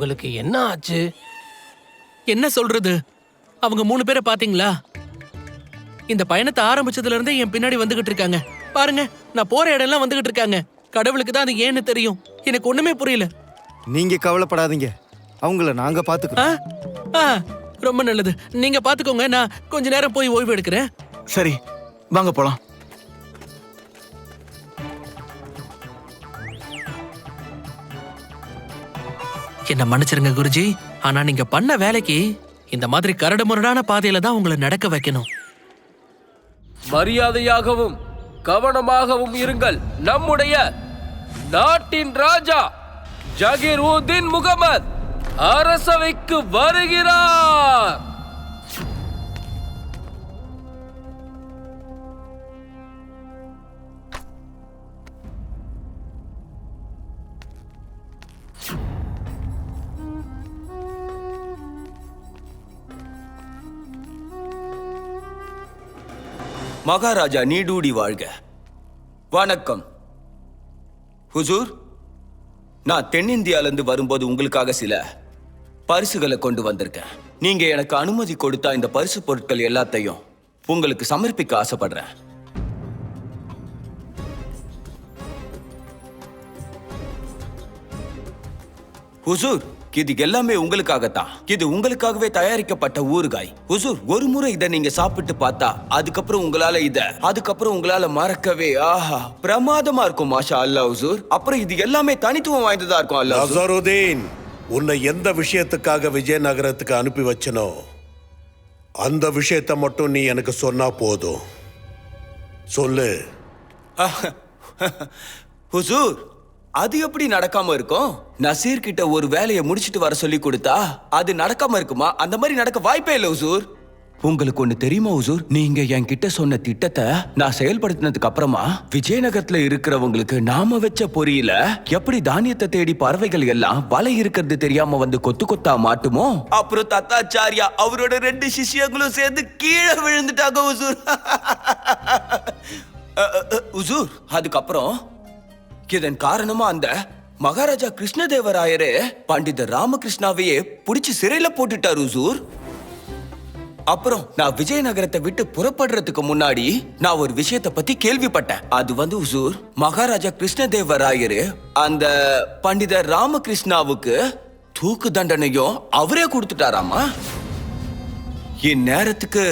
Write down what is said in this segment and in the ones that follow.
உங்களுக்கு என்ன ஆச்சு? என்ன சொல்றது? அவங்க மூணு பேரை பாத்தீங்களா? இந்த பயணத்தை ஆரம்பிச்சதுல இருந்தே என் பின்னாடி வந்துகிட்டு இருக்காங்க. பாருங்க நான் போற இடம்லாம் வந்துகிட்டு இருக்காங்க. கடவுளுக்கு தான் அது ஏன்னு தெரியும். எனக்கு ஒண்ணுமே புரியல. நீங்க கவலைப்படாதீங்க. அவங்கள நாங்க பாத்துக்கிறோம். ரொம்ப நல்லது. நீங்க பாத்துக்கோங்க நான் கொஞ்ச நேரம் போய் ஓய்வு எடுக்கிறேன். சரி வாங்க போலாம். என்ன மன்னிச்சிருங்க குருஜி. ஆனா நீங்க பண்ண வேலைக்கு இந்த மாதிரி கரடு முரடான பாதையில தான் உங்களை நடக்க வைக்கணும். மரியாதையாகவும் கவனமாகவும் இருங்கள். நம்முடைய நாட்டின் ராஜா ஜகீர் உதீன் முகமது அரசவைக்கு வருகிறார். மகாராஜா நீடூடி வாழ்க. வணக்கம். ஹுசூர் நான் தென்னிந்தியாவிலிருந்து வரும்போது உங்களுக்காக சில பரிசுகளை கொண்டு வந்திருக்கேன். நீங்க எனக்கு அனுமதி கொடுத்தா இந்த பரிசு பொருட்கள் எல்லாத்தையும் உங்களுக்கு சமர்ப்பிக்க ஆசைப்படுறேன். ஹுசூர் இது எல்லாமே உங்களுக்காகத்தான். இது உங்களுக்காகவே தயாரிக்கப்பட்ட ஊறுகாய். ஹுசூர் ஒரு முறை இதை நீங்க சாப்பிட்டு பார்த்தா அதுக்கப்புறம் உங்களால இத அதுக்கப்புறம் உங்களால மறக்கவே ஆஹா பிரமாதமா இருக்கும் மாஷா அல்லா ஹுசூர். அப்புறம் இது எல்லாமே தனித்துவம் வாய்ந்ததா இருக்கும் அல்லா. நசருதீன் உன்னை எந்த விஷயத்துக்காக விஜயநகரத்துக்கு அனுப்பி வச்சனோ அந்த விஷயத்தை மட்டும் நீ எனக்கு சொன்னா போதும். சொல்லு. ஹுசூர் அது எப்படி நடக்காம இருக்கும்? நசீர் கிட்ட ஒரு வேலையை முடிச்சிட்டு வர சொல்லி கொடுத்தா அது நடக்காம இருக்குமா? அந்த மாதிரி நடக்க வாய்ப்பே இல்லை ஹுசூர். உங்களுக்கு ஒண்ணு தெரியுமா ஹுசூர்? நீங்க என்கிட்ட சொன்ன திட்டத்தை நான் செயல்படுத்தினதுக்கு அப்புறமா விஜயநகரத்துல இருக்கிறவங்களுக்கு நாம வச்ச பொறியில எப்படி தானியத்தை தேடி பறவைகள் எல்லாம் வலை இருக்கிறது தெரியாம வந்து கொத்து கொத்தா மாட்டுமோ? அப்புறம் தத்தாச்சாரியா அவரோட ரெண்டு சிஷ்யங்களும் சேர்ந்து கீழே விழுந்துட்டாங்க அ, ஹுசூர் அதுக்கப்புறம் இதன் காரணமா அந்த மகாராஜா கிருஷ்ணதேவராயரே பண்டிதர் ராமகிருஷ்ணாவையே புடிச்சு சிறையில போட்டுட்டார் ஹுசூர். அப்புறம் நான் விஜயநகரத்தை விட்டு புறப்படுறதுக்கு முன்னாடி நான் ஒரு விஷயத்தை பத்தி கேள்விப்பட்டேன். அது வந்து ஹுசூர் மகாராஜா கிருஷ்ணதேவராயரு அந்த பண்டிதர் ராமகிருஷ்ணாவுக்கு தூக்கு தண்டனையும் அவரே கொடுத்துட்டாராமா? இந்நேரத்துக்கு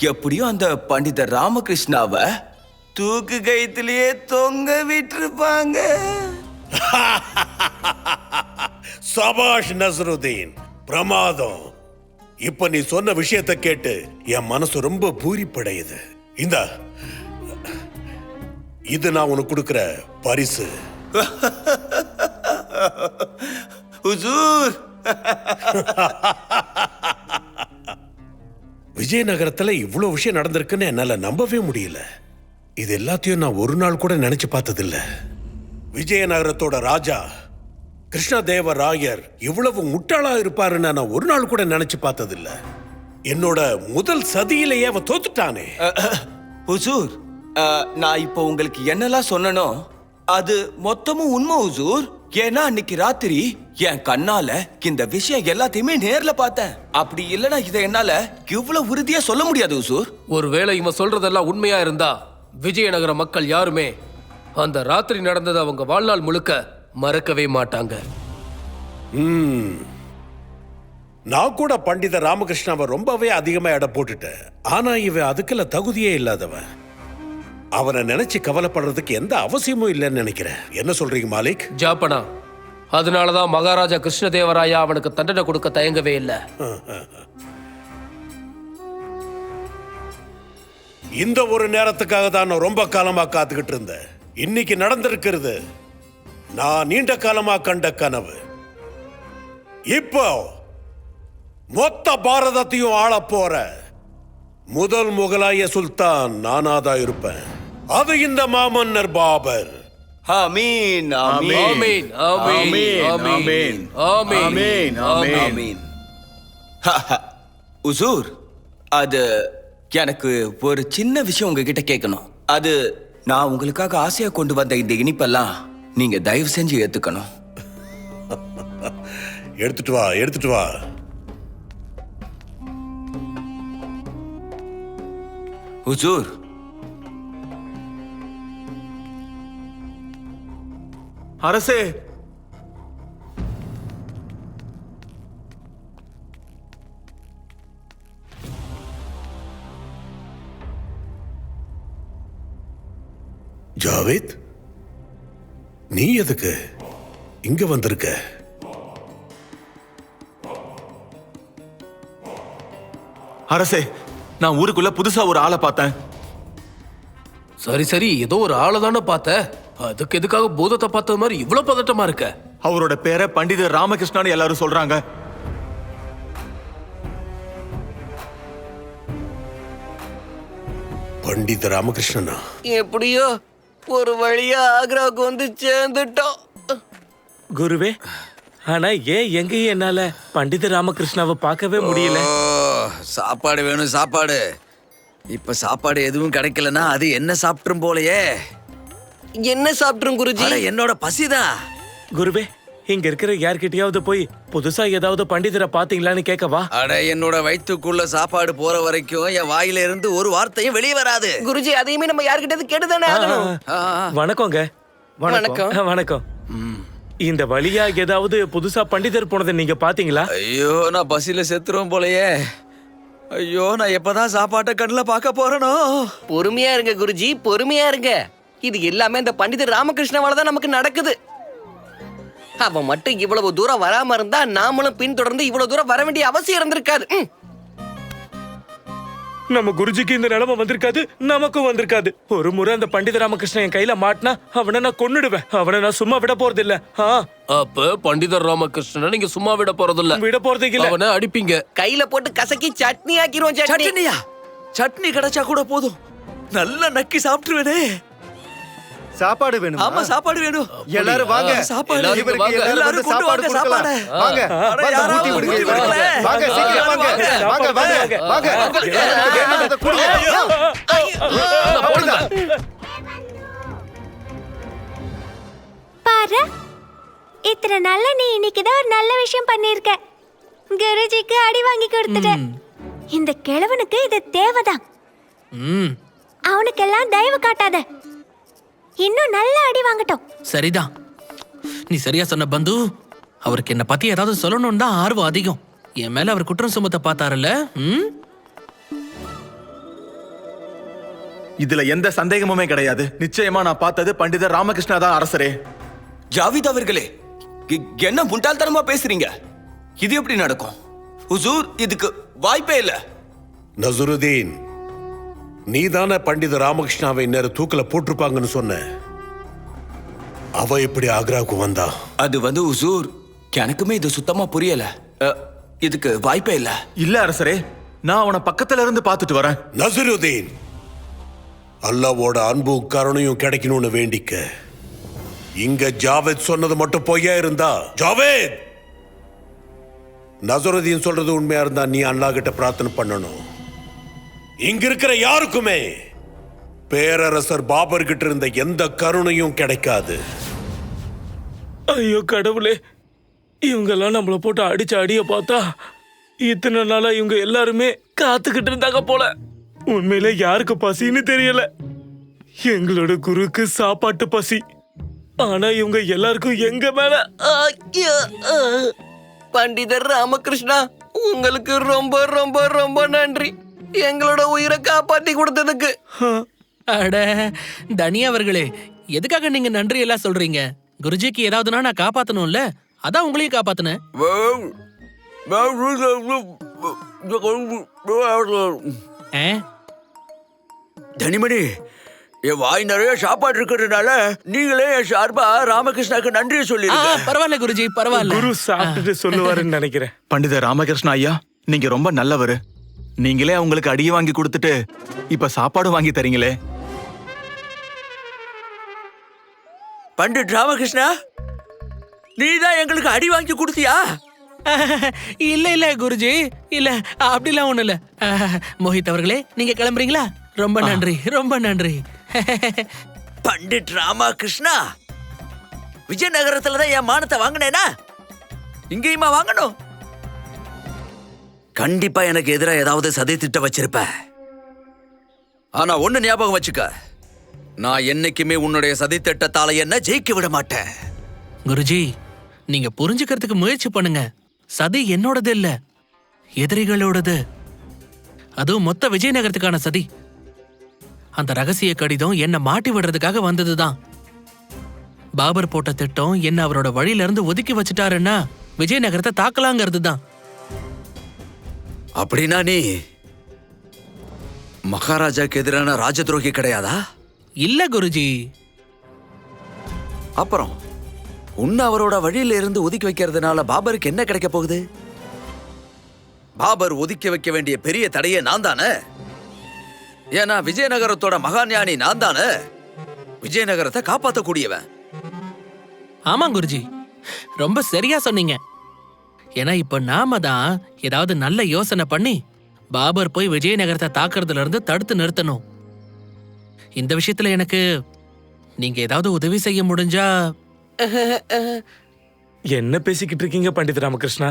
எப்படியும் அந்த பண்டிதர் ராமகிருஷ்ணாவை தூக்கு கயித்துலயே தொங்க விட்டிருப்பாங்க. சபாஷ் நசருதீன் பிரமாதம். இப்ப நீ சொன்ன விஷயத்தை கேட்டு என் மனசு ரொம்ப பூரிப்படையுது. இந்த இது நான் உனக்கு கொடுக்கிற பரிசு. ஹுசூர். விஜயநகரத்துல இவ்வளவு விஷயம் நடந்திருக்குன்னு என்னால நம்பவே முடியல. இது எல்லாத்தையும் நான் ஒரு நாள் கூட நினைச்சு பார்த்ததில்ல. விஜயநகரத்தோட ராஜா கிருஷ்ணதேவராயர் இவ்வளவு முட்டாளா இருப்பாருன்னு நான் ஒரு நாள் கூட நினைச்சு பார்த்ததில்ல. என்னோட முதல் சதியிலேயே அவ தோத்துட்டானே. ஹுசூர் நான் இப்போ உங்களுக்கு என்னெல்லாம் சொன்னனோ அது மொத்தமும் உண்மை ஹுசூர். ஏன்னா அன்னைக்கு ராத்திரி என் கண்ணால இந்த விஷயம் எல்லாத்தையுமே நேர்ல பார்த்தேன். அப்படி இல்லைன்னா இதை என்னால இவ்வளவு உறுதியா சொல்ல முடியாது ஹுசூர். ஒருவேளை இவன் சொல்றதெல்லாம் உண்மையா இருந்தா விஜயநகர மக்கள் யாருமே அந்த ராத்திரி நடந்தது அவங்க வாழ்நாள் முழுக்க மறக்கவே மாட்டாங்க. நான் கூட பண்டித ராமகிருஷ்ணாவை ரொம்பவே அதிகமா எடை போட்டுட்டேன். ஆனா இவன் அதுக்கெல்லாம் தகுதியே இல்லாதவன். அவனை நினைச்சு கவலைப்படுறதுக்கு எந்த அவசியமும் இல்லைன்னு நினைக்கிறேன். என்ன சொல்றீங்க மாலிக்? ஜாப்பனா? அதனாலதான் மகாராஜா கிருஷ்ணதேவராயா அவனுக்கு தண்டனை கொடுக்க தயங்கவே இல்லை. இந்த ஒரு நேரத்துக்காக தான் நான் ரொம்ப காலமாக காத்துக்கிட்டு இருந்தேன். இன்னைக்கு நடந்திருக்கிறது நான் நீண்ட காலமாக கண்ட கனவு. இப்போ மொத்த பாரதத்தையும் ஆள போற முதல் முகலாய சுல்தான் நானா தான் இருப்பேன். அது இந்த மாமன்னர் பாபர். ஆமீன் ஆமீன். ஆமீன் ஆமீன் ஆமீன் ஆமீன் ஆமீன். உசூர் அது எனக்கு ஒரு சின்ன விஷயம் உங்ககிட்ட கேட்கணும். அது நான் உங்களுக்காக ஆசையா கொண்டு வந்த இந்த இனிப்பெல்லாம் நீங்க தயவு செஞ்சு ஏத்துக்கணும். எடுத்துட்டு வா எடுத்துட்டு வா. ஹுசூர். அரசே ஜாவேத் நீ எதுக்கு இங்க வந்திருக்க? அரசே நான் ஊருக்குள்ள புதுசா ஒரு ஆளை பார்த்தேன். சரி சரி ஏதோ ஒரு ஆளை தானே பார்த்த. அதுக்கு எதுக்காக பூதத்தை பார்த்த மாதிரி இவ்வளவு பதட்டமா இருக்க? அவரோட பேரை பண்டிதர் ராமகிருஷ்ணான்னு எல்லாரும் சொல்றாங்க. பண்டித ராமகிருஷ்ணனா? எப்படியோ ஒரு வழியா ஆக்ராவுக்கு வந்து சேர்ந்துட்டோம். குருவே ஆனா ஏன் எங்கேயும் என்னால பண்டித ராமகிருஷ்ணாவை பார்க்கவே முடியல? சாப்பாடு வேணும் சாப்பாடு. இப்ப சாப்பாடு எதுவும் கிடைக்கலனா அது என்ன சாப்பிட்டுரும் போலயே? என்ன சாப்பிட்டுரும் குருஜி? என்னோட பசிதான். குருவே இங்க இருக்கிற யார்கிட்டயாவது போய் புதுசா ஏதாவது பண்டிதரை பாத்தீங்களான்னு கேட்கவா அட என்னோட வயிற்றுக்குள்ள சாப்பாடு போற வரைக்கும் என் வாயில இருந்து ஒரு வார்த்தையும் வெளியே வராது. குருஜி அதையுமே நம்ம யார்கிட்டயாவது கேட்டுதானே ஆகணும். வணக்கங்க வணக்கம். வணக்கம். இந்த வழியா ஏதாவது புதுசா பண்டிதர் போனதை நீங்க பாத்தீங்களா? ஐயோ நான் பசியில செத்துருவேன் போலயே. ஐயோ நான் எப்பதான் சாப்பாட்டை கண்ணுல பார்க்க போறேனோ? பொறுமையா இருங்க குருஜி பொறுமையா இருங்க. இது எல்லாமே இந்த பண்டிதர் ராமகிருஷ்ணாவால தான் நமக்கு நடக்குது. அவன் மட்டும் இவ்வளவு தூரம் வராம இருந்தா நாமளும் பின்தொடர்ந்து இவ்வளவு தூரம் வர வேண்டிய அவசியம் இருந்திருக்காது. நம்ம குருஜிக்கு இந்த நிலைமை வந்திருக்காது நமக்கும் வந்திருக்காது. ஒரு முறை அந்த பண்டித ராமகிருஷ்ணன் என் கையில மாட்டினா அவனை நான் கொன்னுடுவேன். அவனை நான் சும்மா விட போறது இல்ல ஆ? அப்ப பண்டிதர் ராமகிருஷ்ணனை நீங்க சும்மா விட போறதில்ல. விட போறது இல்ல. அவனை அடிப்பீங்க. கையில போட்டு கசக்கி சட்னி ஆக்கிருவோம் சட்னி. சட்னியா சட்னி கிடைச்சா கூட போதும். நல்லா நக்கி சாப்பிட்டுருவேனே. சாப்பாடு வேணுமா ஆமா சாப்பாடு வேணும் எல்லாரும் வாங்க சாப்பாடு இவருக்கு. எல்லாரும் சாப்பாடு சாப்பாடு. வாங்க வாங்க ஊட்டி விடுங்க இவருக்கு. வாங்க சீக்கிரம் வாங்க வாங்க வாங்க வாங்க வேணுங்கிறத கொடுங்க. பாரு இத்தனை நாள்ல நீ இன்னைக்கு தான் ஒரு நல்ல விஷயம் பண்ணிருக்க குருஜிக்கு அடி வாங்கி கொடுத்துட்ட இந்த கிழவனுக்கு இது தேவைதான் அவனுக்கெல்லாம் தயவு காட்டாத இன்னும் நல்ல அடி வாங்கட்டும். சரிதான். நீ சரியா சொன்ன பந்து. அவருக்கு என்ன பத்தி ஏதாவது சொல்லணும்னு தான் ஆர்வம் அதிகம். என் மேல அவர் குற்றம் சுமத்த பார்த்தாருல்ல? ம்? இதுல எந்த சந்தேகமுமே கிடையாது. நிச்சயமா நான் பார்த்தது பண்டிதர் ராமகிருஷ்ணா தான் அரசரே. ஜாவித் அவர்களே இ- என்ன முட்டாள்தனமா பேசுறீங்க? இது எப்படி நடக்கும்? ஹுசூர் இதுக்கு வாய்ப்பே இல்ல. நசுருதீன் நீ தானே பண்டித ராமகிருஷ்ணாவை இந்நேரம் தூக்கில போட்டிருப்பாங்கன்னு சொன்ன. அவ எப்படி ஆக்ராவுக்கு வந்தா? அது வந்து ஹுசூர் எனக்குமே இது சுத்தமா புரியல. இதுக்கு வாய்ப்பே இல்ல. இல்ல அரசரே நான் அவனை பக்கத்துல இருந்து பார்த்துட்டு வரேன். நசுருதீன் அல்லாவோட அன்பும் கருணையும் கிடைக்கணும்னு வேண்டிக்க. இங்க ஜாவேத் சொன்னது மட்டும் பொய்யா இருந்தா? ஜாவேத்! நசுருதீன் சொல்றது உண்மையா இருந்தா நீ அல்லாஹ் கிட்ட பிரார்த்தனை பண்ணணும். இங்க இருக்கிற யாருக்குமே பேரரசர் பாபர் கிட்ட இருந்த எந்த கருணையும் கிடைக்காது. ஐயோ கடவுளே. இவங்கெல்லாம் நம்மள போட்டு அடிச்ச அடிய பார்த்தா இத்தனை நாளா இவங்க எல்லாருமே காத்துக்கிட்டு இருந்தாங்க போல. உண்மையில யாருக்கு பசின்னு தெரியல. எங்களோட குருக்கு சாப்பாட்டு பசி. ஆனா இவங்க எல்லாருக்கும் எங்க மேல ஐயா, பண்டிதர் ராமகிருஷ்ணா உங்களுக்கு ரொம்ப ரொம்ப ரொம்ப நன்றி. எங்களோட உயிரை காப்பாத்தி கொடுத்ததுக்கு. அட தனி அவர்களே எதுக்காக நீங்க நன்றி எல்லாம் சொல்றீங்க? குருஜிக்கு ஏதாவதுனா நான் காப்பாத்தணும்ல? அதான் உங்களையும் காப்பாத்தினேன். ஆ? தனிமணி என் வாய் நிறைய சாப்பாடு இருக்கிறதுனால நீங்களே என் சார்பா ராமகிருஷ்ணாக்கு நன்றி சொல்லிடுங்க பரவாயில்ல குருஜி பரவாயில்ல. குரு சாப்பிட்டுட்டு சொல்லுவாருன்னு நினைக்கிறேன். பண்டிதர் ராமகிருஷ்ணா ஐயா நீங்க ரொம்ப நல்லவரு. நீங்களே அவங்களுக்கு அடியை வாங்கி கொடுத்துட்டு இப்ப சாப்பாடு வாங்கி தரீங்களே? பண்டிட் ராமகிருஷ்ணா நீ தான் எங்களுக்கு அடி வாங்கி கொடுத்தியா? இல்ல இல்ல குருஜி. இல்ல அப்படிலாம் ஒண்ணு இல்ல. மோஹித் அவர்களே நீங்க கிளம்புறீங்களா? ரொம்ப நன்றி ரொம்ப நன்றி. பண்டிட் ராமகிருஷ்ணா விஜயநகரத்துல தான் என் மானத்தை வாங்கினேனா? இங்கேயுமா வாங்கணும்? கண்டிப்பா எனக்கு எதிராக ஏதாவது சதி திட்டம் வச்சிருப்ப ஆனா ஒண்ணு ஞாபகம் வச்சுக்க. நான் என்னைக்குமே உன்னுடைய சதி திட்டத்தால என்ன ஜெயிக்க விட மாட்டேன். குருஜி நீங்க புரிஞ்சுக்கிறதுக்கு முயற்சி பண்ணுங்க. சதி என்னோடது இல்ல எதிரிகளோடது. அதுவும் மொத்த விஜயநகரத்துக்கான சதி. அந்த ரகசிய கடிதம் என்ன மாட்டி விடுறதுக்காக வந்ததுதான். பாபர் போட்ட திட்டம் என்ன அவரோட வழியில இருந்து ஒதுக்கி வச்சுட்டாருன்னா விஜயநகரத்தை தாக்கலாங்கிறது தான் அப்படின்னா நீ மகாராஜாக்கு எதிரான ராஜதுரோகி கிடையாதா? இல்ல குருஜி. அப்புறம் உன்னை அவரோட வழியில இருந்து ஒதுக்கி வைக்கிறதுனால பாபருக்கு என்ன கிடைக்க போகுது? பாபர் ஒதுக்கி வைக்க வேண்டிய பெரிய தடையே நான் தானே ஏன்னா விஜயநகரத்தோட மகாஞானி நான் தானே விஜயநகரத்தை காப்பாத்தக்கூடியவன். ஆமா குருஜி. ரொம்ப சரியா சொன்னீங்க. ஏன்னா இப்ப நாம தான் ஏதாவது நல்ல யோசனை பண்ணி பாபர் போய் விஜயநகரத்தை தாக்குறதுல இருந்து தடுத்து நிறுத்தணும். இந்த விஷயத்துல எனக்கு நீங்க ஏதாவது உதவி செய்ய முடிஞ்சா என்ன பேசிக்கிட்டு இருக்கீங்க பண்டித ராமகிருஷ்ணா?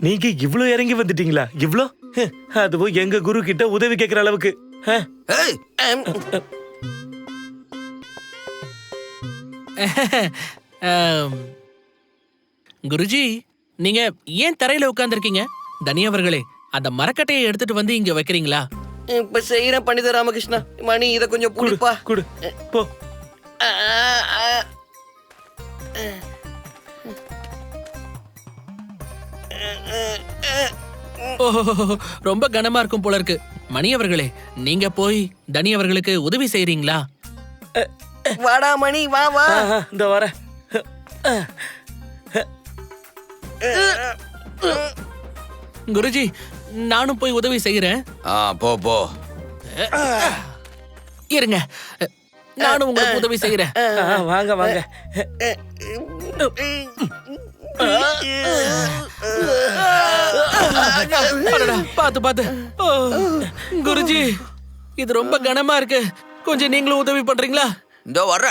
நீங்க இவ்ளோ இறங்கி வந்துட்டீங்களா? இவ்ளோ? ஹ், அதுவும் எங்க குரு கிட்ட உதவி கேட்கிற அளவுக்கு. குருஜி நீங்க ஏன் தரையில உட்கார்ந்திருக்கீங்க? தனி அவர்களே அந்த மரக்கட்டையை எடுத்துட்டு வந்து இங்க வைக்கிறீங்களா? இப்ப செய்யறேன் பண்டித ராமகிருஷ்ணா. மணி இத கொஞ்சம் புடிப்பா குடு. போ. ரொம்ப கனமா இருக்கும் போல இருக்கு. மணி அவர்களே நீங்க போய் தனி அவர்களுக்கு உதவி செய்றீங்களா? வாடா மணி வா வா. இந்த வரேன். குருஜி நானும் போய் உதவி செய்யறேன் ஆ போ போ. இருங்க. நானும் உங்களுக்கு உதவி செய்யறேன் ஆஹா, வாங்க வாங்க. பாத்து பாத்து குருஜி இது ரொம்ப கனமா இருக்கு. கொஞ்சம் நீங்களும் உதவி பண்றீங்களா? இந்த வர்ற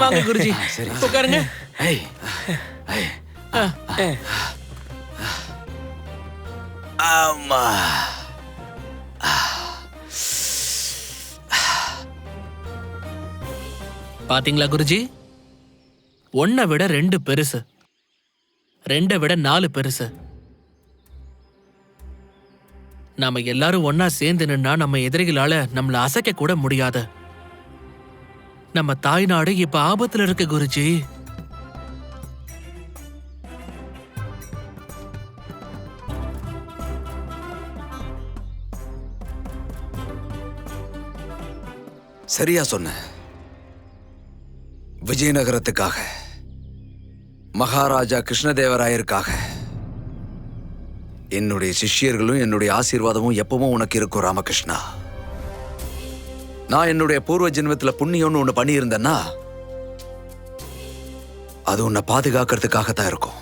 வாங்க குருஜி. உட்காருங்க. ஆமா. பாத்தீங்களா குருஜி? ஒன்னை விட ரெண்டு பெருசு. ரெண்டை விட நாலு பெருசு. நாம எல்லாரும் ஒன்னா சேர்ந்து நின்னா நம்ம எதிரிகளால நம்மள அசைக்க கூட முடியாது. நம்ம தாய்நாடு இப்ப ஆபத்துல இருக்கு குருஜி. சரியா சொன்ன. விஜயநகரத்துக்காக மகாராஜா கிருஷ்ணதேவராயருக்காக என்னுடைய சிஷ்யர்களும் என்னுடைய ஆசீர்வாதமும் எப்பவும் உனக்கு இருக்கும் ராமகிருஷ்ணா. நான் என்னுடைய பூர்வ ஜென்மத்துல புண்ணியம்னு ஒண்ணு பண்ணியிருந்தேன்னா அது உன்னை பாதுகாக்கிறதுக்காகத்தான் இருக்கும்.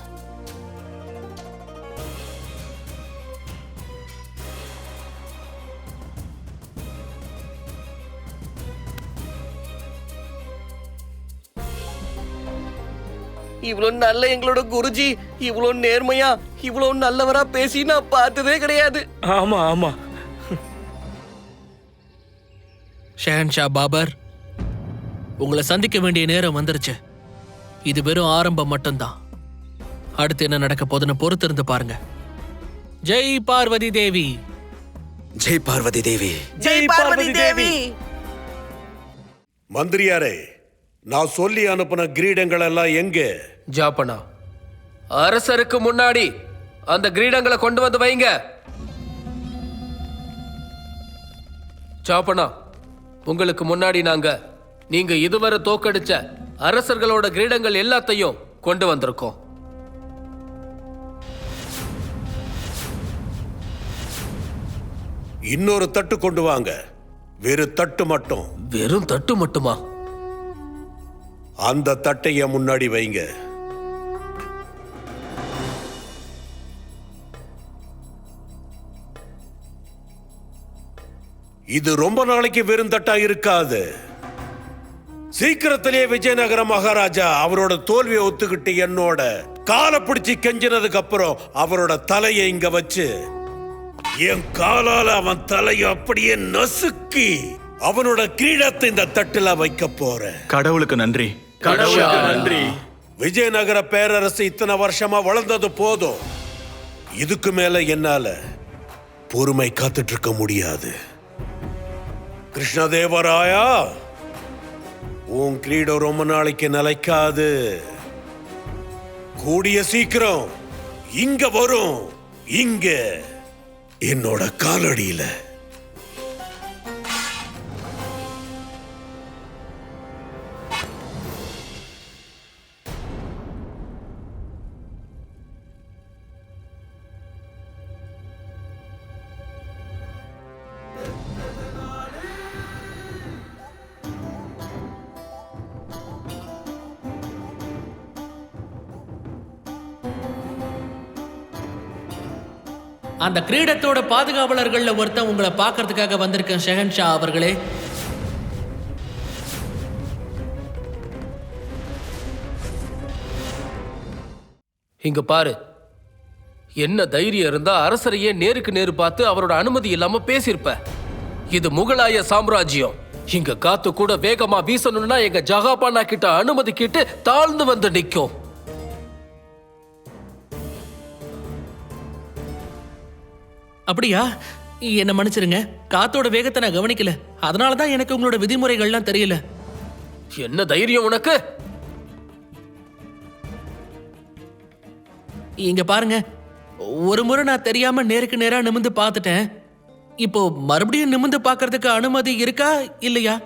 இவ்வளவு நல்ல எங்களோட குருஜி இவ்வளவு நேர்மையா இவ்வளவு நல்லவரா பேசி நான் பார்த்ததே கிடையாது. ஆமா ஆமா. ஷஹன்ஷா பாபர் உங்களை சந்திக்க வேண்டிய நேரம் வந்துருச்சு. இது வெறும் ஆரம்பம் மட்டும்தான். அடுத்து என்ன நடக்க போகுதுன்னு பொறுத்திருந்து பாருங்க. ஜெய் பார்வதி தேவி. ஜெய் பார்வதி தேவி. ஜெய் பார்வதி தேவி. மந்திரியாரே நான் சொல்லி அனுப்பின கிரீடங்கள் எல்லாம் எங்கே? ஜாப்பனா அரசருக்கு முன்னாடி அந்த கிரீடங்களை கொண்டு வந்து வைங்க. ஜாப்பனா உங்களுக்கு முன்னாடி நாங்க நீங்க இதுவரை தோக்கடிச்ச அரசர்களோட கிரீடங்கள் எல்லாத்தையும் கொண்டு வந்திருக்கோம். இன்னொரு தட்டு கொண்டு வாங்க. வெறு தட்டு மட்டும். வெறும் தட்டு மட்டுமா? அந்த தட்டை என் முன்னாடி வைங்க. இது ரொம்ப நாளைக்கு வெறும் தட்டா இருக்காது. சீக்கிரத்திலேயே விஜயநகர மகாராஜா அவரோட தோல்வியை ஒத்துக்கிட்டு என்னோட காலை பிடிச்சு கெஞ்சினதுக்கு அப்புறம் அவரோட தலையை இங்க வச்சு என் காலால அவன் தலையை அப்படியே நசுக்கி அவனோட கிரீடத்தை இந்த தட்டுல வைக்க போறேன். கடவுளுக்கு நன்றி. கடவுளுக்கு நன்றி. விஜயநகர பேரரசு இத்தனை வருஷமா வளர்ந்தது போதும். இதுக்கு மேல என்னால பொறுமை காத்துட்டு இருக்க முடியாது. கிருஷ்ணதேவராயா? உன் கிரீடம் ரொம்ப நாளைக்கு நிலைக்காது. கூடிய சீக்கிரம் இங்க வரும். இங்க. என்னோட காலடியில. அந்த கிரீடத்தோட பாதுகாவலர்களில் ஒருத்தன் உங்களை பார்க்கறதுக்காக வந்திருக்கேன் ஷெஹன்ஷா அவர்களே. இங்க பாரு. என்ன தைரியம் இருந்தா அரசரையே நேருக்கு நேரு பார்த்து அவரோட அனுமதி இல்லாம பேசியிருப்ப. இது முகலாய சாம்ராஜ்யம். இங்க காத்து கூட வேகமா வீசணும்னா எங்க ஜகாபானா கிட்ட அனுமதி கிட்டு தாழ்ந்து வந்து நிற்கும் அப்படியா? என்ன மன்னிச்சிருங்க. காத்தோட வேகத்தை நான் கவனிக்கல. அதனால தான் எனக்கு உங்களோட விதிமுறைகள்லாம் தெரியல. என்ன தைரியம் உனக்கு? இங்க பாருங்க. ஒரு முறை நான் தெரியாம நேருக்கு நேரா நிமிந்து பார்த்துட்டேன். இப்போ மறுபடியும் நிமிந்து பார்க்கறதுக்கு அனுமதி இருக்கா இல்லையா?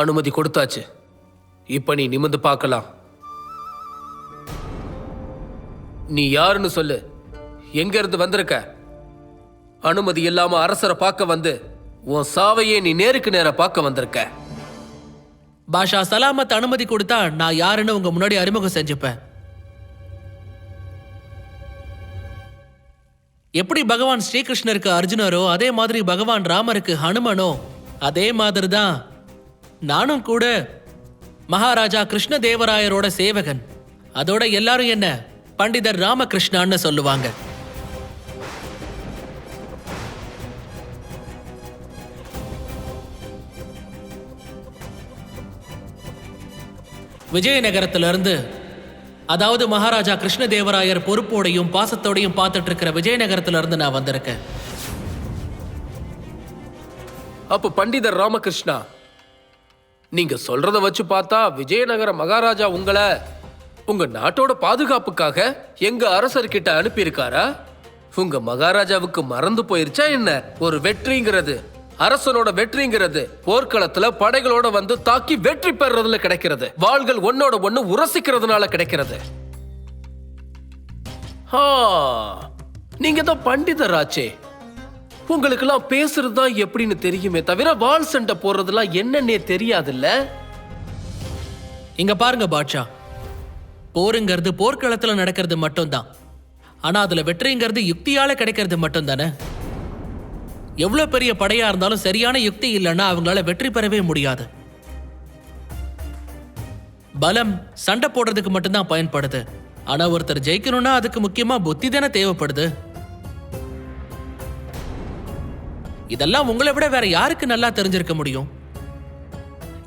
அனுமதி கொடுத்தாச்சு. இப்ப நீ நிமிந்து பார்க்கலாம். நீ யாருன்னு சொல்லு. எங்க இருந்து வந்திருக்க? அனுமதி இல்லாம அரசரை பார்க்க வந்து உன் சாவையே நீ நேருக்கு நேர பார்க்க வந்திருக்க. பாஷா சலாமத் அனுமதி கொடுத்தா நான் யாருன்னு உங்க முன்னாடி அறிமுகம் செஞ்சுப்பேன். எப்படி பகவான் ஸ்ரீகிருஷ்ணருக்கு அர்ஜுனரோ அதே மாதிரி பகவான் ராமருக்கு ஹனுமனோ அதே மாதிரி தான் நானும் கூட மகாராஜா கிருஷ்ணதேவராயரோட சேவகன். அதோட எல்லாரும் என்ன? பண்டிதர் ராமகிருஷ்ணான்னு சொல்லுவாங்க. விஜயநகரத்திலிருந்து அதாவது மகாராஜா கிருஷ்ணதேவராயர் பொறுப்போடையும் பாசத்தோடையும் பார்த்துட்டு இருக்கிற விஜயநகரத்துல இருந்து நான் வந்திருக்கேன். அப்ப பண்டிதர் ராமகிருஷ்ணா நீங்க சொல்றத வச்சு பார்த்தா விஜயநகர மகாராஜா உங்களை உங்க நாட்டோட பாதுகாப்புக்காக எங்க அரசர்கிட்ட அனுப்பியிருக்காரா? உங்க மகாராஜாவுக்கு மறந்து போயிருச்சா என்ன? ஒரு வெற்றிங்கிறது. அரசனோட வெற்றிங்கிறது. போர்க்களத்துல படைகளோட வந்து தாக்கி வெற்றி பெறதுல கிடைக்கிறது. வாள்கள் ஒன்னோட ஒண்ணு உரசிக்கிறதுனால கிடைக்கிறது. ஆ, நீங்க தான் பண்டிதராச்சே. உங்களுக்கெல்லாம் பேசுறது தான் எப்படின்னு தெரியுமே தவிர வால் சண்டை போடுறதுலாம் என்னன்னே தெரியாதுல்ல? இங்க பாருங்க பாட்ஷா. போருங்கிறது போர்க்களத்தில் நடக்கிறது மட்டும்தான். ஆனால் அதில் வெற்றிங்கிறது யுக்தியால் கிடைக்கிறது மட்டும்தானே? எவ்வளோ பெரிய படையாக இருந்தாலும் சரியான யுக்தி இல்லைன்னா அவங்களால வெற்றி பெறவே முடியாது. பலம் சண்டை போடுறதுக்கு மட்டும்தான் பயன்படுது. ஆனால் ஒருத்தர் ஜெயிக்கணும்னா அதுக்கு முக்கியமாக புத்தி தானே தேவைப்படுது. இதெல்லாம் உங்களை விட வேற யாருக்கு நல்லா தெரிஞ்சிருக்க முடியும்?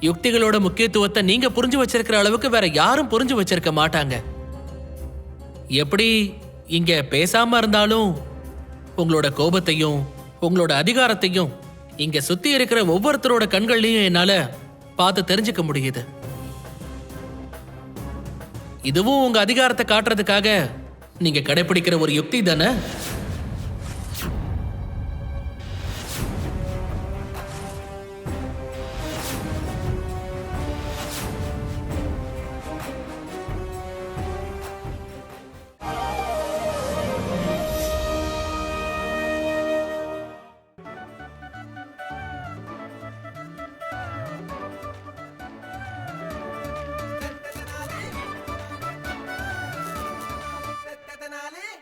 யுக்திகளோட முக்கியத்துவத்தை நீங்க புரிஞ்சு வச்சிருக்கிற அளவுக்கு வேற யாரும் புரிஞ்சு வச்சிருக்க மாட்டாங்க. எப்படி இங்க பேசாம இருந்தாலும் உங்களோட கோபத்தையும் உங்களோட அதிகாரத்தையும் இங்க சுத்தி இருக்கிற ஒவ்வொருத்தரோட கண்கள்லையும் என்னால பார்த்து தெரிஞ்சுக்க முடியுது. இதுவும் உங்க அதிகாரத்தை காட்டுறதுக்காக நீங்க கடைபிடிக்கிற ஒரு யுக்தி தானே?